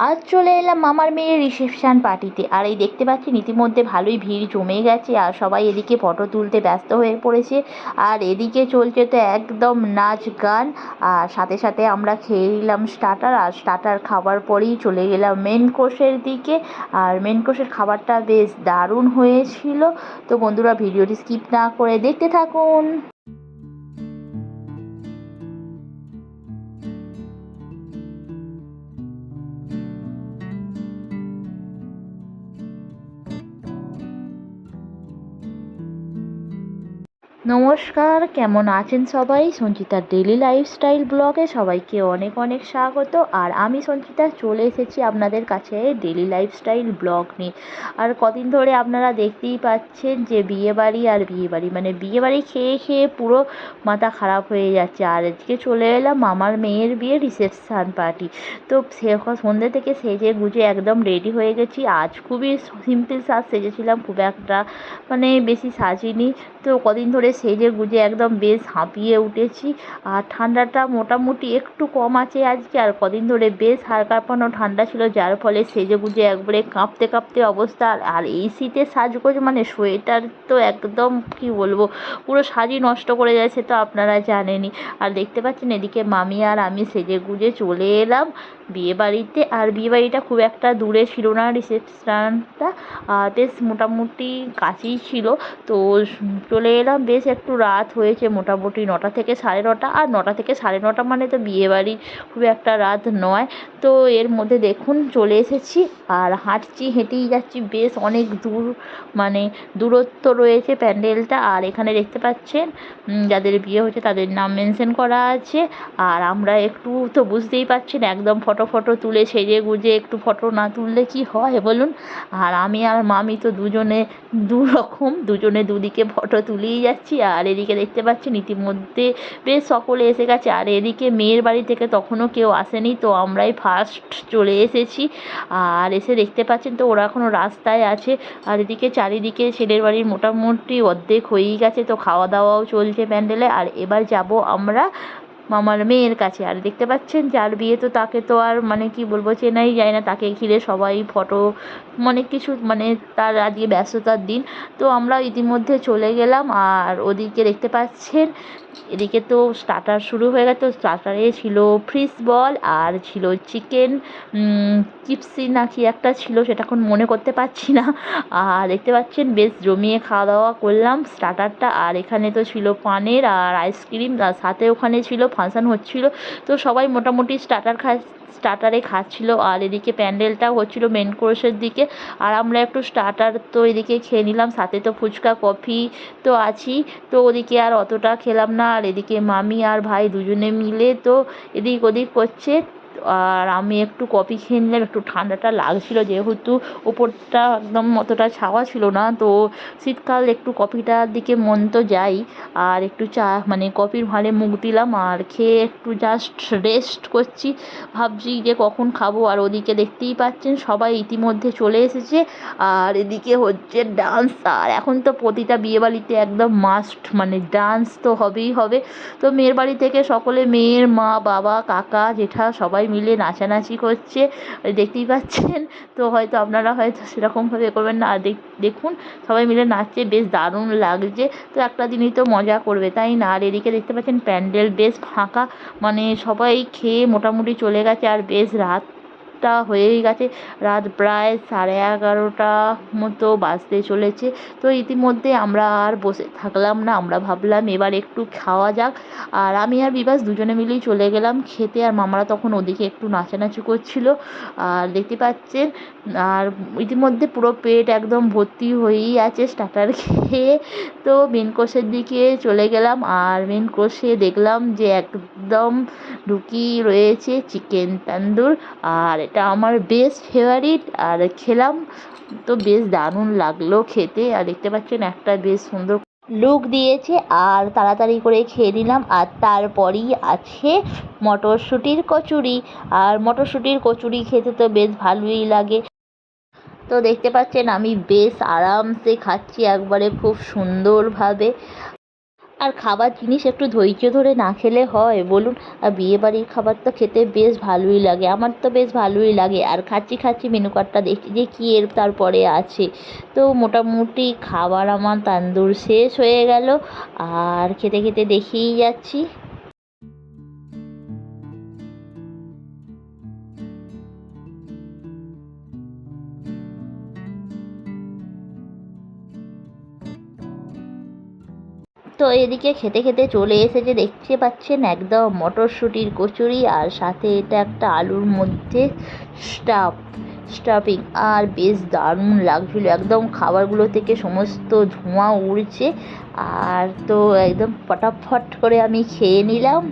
আজ চলে এলাম মামার মেয়ের রিসেপশান পার্টিতে। আর এই দেখতে পাচ্ছেন ইতিমধ্যে ভালোই ভিড় জমে গেছে আর সবাই এদিকে ফটো তুলতে ব্যস্ত হয়ে পড়েছে। আর এদিকে চলছে তো একদম নাচ গান। আর সাথে সাথে আমরা খেয়ে নিলাম স্টার্টার আর স্টার্টার খাবার পরেই চলে গেলাম মেন কোর্সের দিকে। আর মেন কোর্সের খাবারটা বেশ দারুণ হয়েছিল। তো বন্ধুরা, ভিডিওটি স্কিপ না করে দেখতে থাকুন। নমস্কার, কেমন আছেন সবাই? সঞ্চিতার ডেলি লাইফস্টাইল ব্লগে সবাইকে অনেক অনেক স্বাগত। আর আমি সঞ্চিতা, চলে এসেছি আপনাদের কাছে ডেলি লাইফস্টাইল ব্লগ নিয়ে। আর কদিন ধরে আপনারা দেখতেই পাচ্ছেন যে বিয়েবাড়ি আর বিয়েবাড়ি মানে বিয়েবাড়ি খেয়ে খেয়ে পুরো মাথা খারাপ হয়ে যাচ্ছে। আর আজকে চলে এলাম মামার মেয়ের বিয়ে রিসেপশান পার্টি। তো সে সন্ধ্যে থেকে সেজে গুজে একদম রেডি হয়ে গেছি। আজ খুবই সিম্পল সাজ সেজেছিলাম, খুব একটা মানে বেশি সাজিনি। তো কদিন ধরে সেজে গুজে একদম বেশ হাঁপিয়ে উঠেছি। আর ঠান্ডাটা মোটামুটি একটু কম আছে আজকে, আর কদিন ধরে বেশ হাড় কাঁপানো ঠান্ডা ছিল, যার ফলে সেজে গুজে একবারে কাঁপতে কাঁপতে অবস্থা। আর এই শীতে সাজগোজ মানে সোয়েটার তো একদম কি বলব, পুরো সাজই নষ্ট করে যাচ্ছে তো আপনারা জানেনই। আর দেখতে পাচ্ছেন এদিকে মামি আর আমি সেজে গুজে চলে এলাম। বিয়েবাড়িতে, আর বিয়েবাড়িটা খুব একটা দূরে ছিল না রিসেপশানটা। বেশ মোটামুটি কাছেই ছিল। তো চলে এলাম, বেশ একটু রাত হয়েছে মোটামুটি নটা থেকে সাড়ে নটা। আর নটা থেকে সাড়ে নটা মানে তো বিয়েবাড়ি খুব একটা রাত নয়। তো এর মধ্যে দেখুন, চলে এসেছি আর হাঁটছি, হেঁটেই যাচ্ছি। বেশ অনেক দূর মানে দূরত্ব রয়েছে প্যান্ডেলটা। আর এখানে দেখতে পাচ্ছেন যাদের বিয়ে হয়েছে তাদের নাম মেনশন করা আছে। আর আমরা একটু তো বুঝতেই পারছেন, একদম ফটো ফটো তুলে সেজে গুজে একটু ফটো না তুললে কি হয় বলুন? আর আমি আর মামি তো দুজনে দু রকম দুজনে দুদিকে ফটো তুলেই যাচ্ছি। আর এদিকে দেখতে পাচ্ছেন ইতিমধ্যে বেশ সকলে এসে গেছে। আর এদিকে মেয়ের বাড়ি থেকে তখনও কেউ আসেনি, তো আমরাই ফার্স্ট চলে এসেছি। আর এসে দেখতে পাচ্ছেন তো ওরা এখনও রাস্তায় আছে। আর এদিকে চারিদিকে ছেলের বাড়ির মোটামুটি অর্ধেক হয়েই গেছে, তো খাওয়া দাওয়াও চলছে প্যান্ডেলে। আর এবার যাব আমরা মামার মেয়ের কাছে। আর দেখতে পাচ্ছেন, যার বিয়ে তো তাকে তো আর মানে কি বলব, চেনাই যায় না। তাকে ঘিরে সবাই ফটো অনেক কিছু মানে তার আজকে ব্যস্ততার দিন। তো আমরা ইতিমধ্যে চলে গেলাম। আর ওদিকে দেখতে পাচ্ছেন, এদিকে তো স্টার্টার শুরু হয়ে গেছে। স্টার্টারে ছিল ফিশ বল আর ছিল চিকেন চিপসি না কি একটা ছিল, সেটা এখন মনে করতে পারছি না। আর দেখতে পাচ্ছেন, বেশ জমিয়ে খাওয়া দাওয়া করলাম স্টার্টারটা আর এখানে তো ছিল পানের আর আইসক্রিম আর সাথে ওখানে ছিল ফাংশান হচ্ছিল। তো সবাই মোটামুটি স্টার্টার খা স্টার্টারে খাচ্ছিল আর এদিকে প্যান্ডেলটাও হচ্ছিল মেন কোর্সের দিকে। আর আমরা একটু স্টার্টার তো এদিকে খেয়ে নিলাম, সাথে তো ফুচকা, কফি তো আছেই। তো ওদিকে আর অতটা খেলাম না, আর এদিকে মামি আর ভাই দুজনে মিলে তো এদিক ওদিক করছে। আর আমি একটু কফি খেয়ে নিলাম, একটু ঠান্ডাটা লাগছিল যেহেতু ওপরটা একদম অতটা ছাওয়া ছিল না, তো শীতকাল একটু কফিটার দিকে মন তো যাই। আর একটু চা মানে কফির ভালে মুখ দিলাম আর খেয়ে একটু জাস্ট রেস্ট করছি। ভাবছি যে কখন খাব আর ওদিকে দেখতেই পাচ্ছেন সবাই ইতিমধ্যে চলে এসেছে। আর এদিকে হচ্ছে ডান্স আর এখন তো প্রতিটা বিয়েবাড়িতে একদম মাস্ট মানে ডান্স তো হবেই হবে। তো মেয়ের বাড়ি থেকে সকলে মেয়ের মা, বাবা, কাকা, জেঠা সবাই মিলে নাচানাচি করছে। দেখতেই পাচ্ছেন, তো হয়তো আপনারা হয়তো সেরকমভাবে করবেন না। আর দেখুন, সবাই মিলে নাচছে, বেশ দারুণ লাগছে। তো একটা দিনই তো মজা করবে, তাই না? আর এদিকে দেখতে পাচ্ছেন প্যান্ডেল বেশ ফাঁকা মানে সবাই খেয়ে মোটামুটি চলে গেছে। আর বেশ রাত রাতটা হয়েই গেছে। রাত প্রায় সাড়ে এগারোটা মতো বাজতে চলেছে। তো ইতিমধ্যে আমরা আর বসে থাকলাম না, আমরা ভাবলাম এবার একটু খাওয়া যাক। আর আমি আর বিবাস দুজনে মিলেই চলে গেলাম খেতে। আর মামারা তখন ওদিকে একটু নাচানাচি করছিল। আর দেখতে পাচ্ছেন, আর ইতিমধ্যে পুরো পেট একদম ভর্তি হয়েই আছে স্টার্টার খেয়ে। তো মেন কোর্সের দিকে চলে গেলাম। আর মেন কোর্সে দেখলাম যে একদম ঢুকি রয়েছে চিকেন তান্দুর আর এটা আমার বেস্ট ফেভারিট আর খেলাম তো বেশ দারুণ লাগল খেতে। আর দেখতে পাচ্ছেন একটা বেশ সুন্দর লুক দিয়েছে, আর তাড়াতাড়ি করে খেয়ে নিলাম। আর তারপরেই আছে মটরশুঁটির কচুরি, আর মটরশুঁটির কচুরি খেতে তো বেশ ভালোই লাগে। তো দেখতে পাচ্ছেন আমি বেশ আরামসে খাচ্ছি একবারে খুব সুন্দরভাবে। আর খাবার জিনিস একটু ধৈর্য ধরে না খেলে হয়, বলুন। আর বিয়েবাড়ির খাবার তো খেতে বেশ ভালোই লাগে, আমার তো বেশ ভালোই লাগে। আর খাচ্ছি খাচ্ছি মেনু কার্ডটা দেখছি যে কী এর তারপরে আছে। তো মোটামুটি খাবার আমার তান্দুর শেষ হয়ে গেল। আর খেতে খেতে দেখেই যাচ্ছি। তো এদিকে খেতে খেতে চলে এসেছে, দেখতে পাচ্ছেন একদম মটরশুঁটির কচুরি আর সাথে এটা একটা আলুর মধ্যে স্টাফ স্টাফিং আর বেশ দারুণ লাগছিল। একদম খাবারগুলো থেকে সমস্ত ধোঁয়া উড়ছে আর তো একদম ফটাফট করে আমি খেয়ে নিলাম।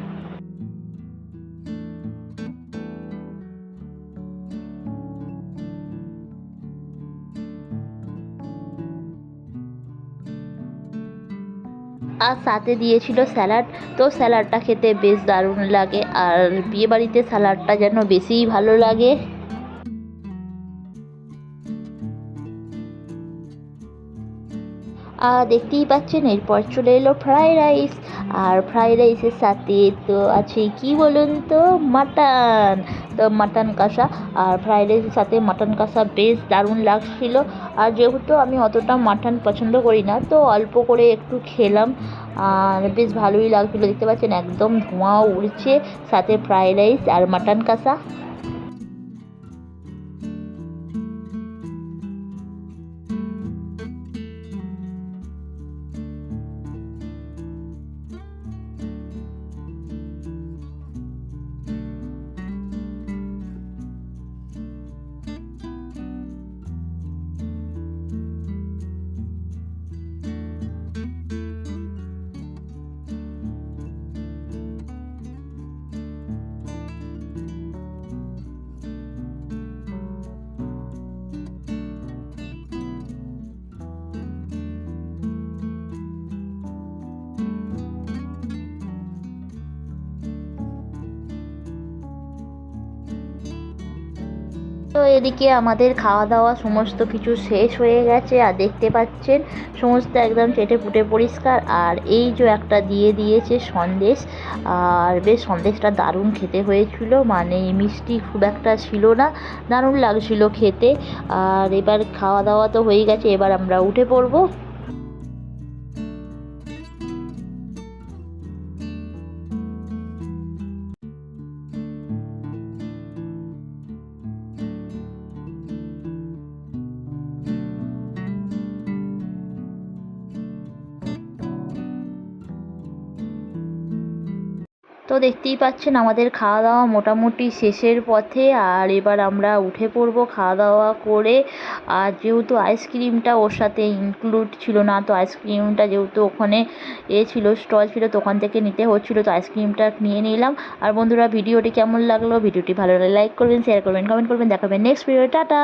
আর সাথে দিয়েছিল স্যালাড। তো স্যালাডটা খেতে বেশ দারুণ লাগে আর বিয়েবাড়িতে স্যালাডটা যেন বেশিই ভালো লাগে। আর দেখতেই পাচ্ছেন, এরপর চলে এলো ফ্রাইড রাইস। আর ফ্রাইড রাইসের সাথে তো আছে, কি বলুন তো, মাটন। মাটন কষা আর ফ্রাইড রাইসের সাথে মাটন কষা বেশ দারুণ লাগছিল। আর যেহেতু আমি অতটা মাটন পছন্দ করি না, তো অল্প করে একটু খেলাম। আর বেশ ভালোই লাগছিল, দেখতে পাচ্ছেন একদম ধোঁয়া উড়ছে, সাথে ফ্রাইড রাইস আর মাটন কষা। এদিকে আমাদের খাওয়া দাওয়া সমস্ত কিছু শেষ হয়ে গেছে আর দেখতে পাচ্ছেন, সমস্ত একদম চেটে পুটে পরিষ্কার। আর এই যে একটা দিয়ে দিয়েছে সন্দেশ, আর বেশ সন্দেশটা দারুণ খেতে হয়েছিল। মানে মিষ্টি খুব একটা ছিল না, দারুণ লাগছিল খেতে। আর এবার খাওয়া দাওয়া তো হয়ে গেছে, এবার আমরা উঠে পড়ব। তো দেখতেই পাচ্ছেন আমাদের খাওয়া দাওয়া মোটামুটি শেষের পথে। আর এবার আমরা উঠে পড়ব খাওয়া দাওয়া করে। আর যেহেতু আইসক্রিমটা ওর সাথে ইনক্লুড ছিল না, তো আইসক্রিমটা যেহেতু ওখানে এ ছিল স্টল ছিল, তো ওখান থেকে নিতে হচ্ছিল, তো আইসক্রিমটা নিয়ে নিলাম। আর বন্ধুরা, ভিডিওটি কেমন লাগল? ভিডিওটি ভালো লাগলে লাইক করবেন শেয়ার করবেন কমেন্ট করবেন, দেখাবেন নেক্সট ভিডিও টাটা!